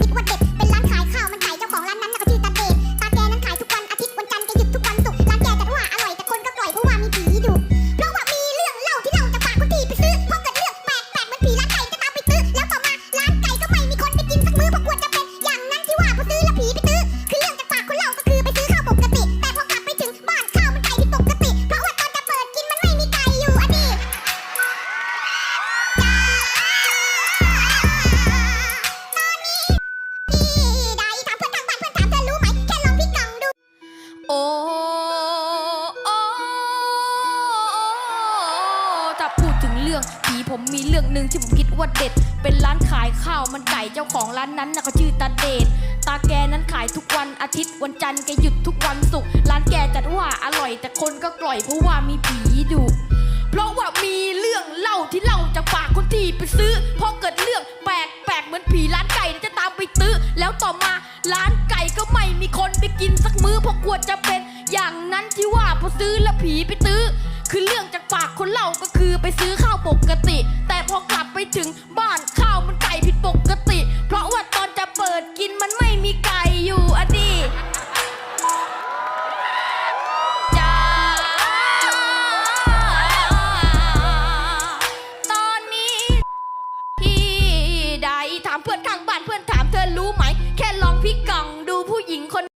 คิดว่าเด็ดเป็นร้านขายข้าวมันไก่เจ้าของร้านนั้นน่ะก็ชื่อตาเดชตาแกนั้นขายทุกวันอาทิตย์วันจันทร์แกหยุดทุกวันศุกร์ร้านแกจัดว่าอร่อยแต่คนก็กล่อยเพราะว่ามีผีดุเพราะว่ามีเรื่องเล่าที่เราจะฝากคนทีไปซื้อพอเกิดเรื่องแปลกแปลกเหมือนผีร้านไก่ก็ตามไปซื้อแล้วต่อมาร้านไก่ก็ไม่มีคนไปกินสักมื้อเพราะกลัวจะเป็นอย่างนั้นที่ว่าพอซื้อ ถ้าพูดถึงเรื่องผีผมมีเรื่องหนึ่งที่ผมคิดว่าเด็ด เป็นร้านขายข้าวมันไก่เจ้าของร้านนั้นนะเขาชื่อตาเดชตาแกนั้นขายทุกวันอาทิตย์วันจันทร์แกหยุดทุกวันศุกร์ร้านแกจัดว่าอร่อย แต่คนก็กล่อยเพราะว่ามีผีดุเพราะว่ามีเรื่องเล่าที่เล่าจากปากคนที่ไปซื้อพอเกิดเรื่องแปลกแปลกเหมือนผีร้านไก่จะตามไปตื้อ แล้วต่อมาร้านไก่ก็ไม่มีคนไปกินสักมื้อเพราะกลัวจะเป็น อย่างนั้นที่ว่าพอซื้อแล้วผีไปตื้อ คือเรื่องจากปากคนเล่าก็คือไปซื้อข้าวปกติ แต่พอกลับไปถึง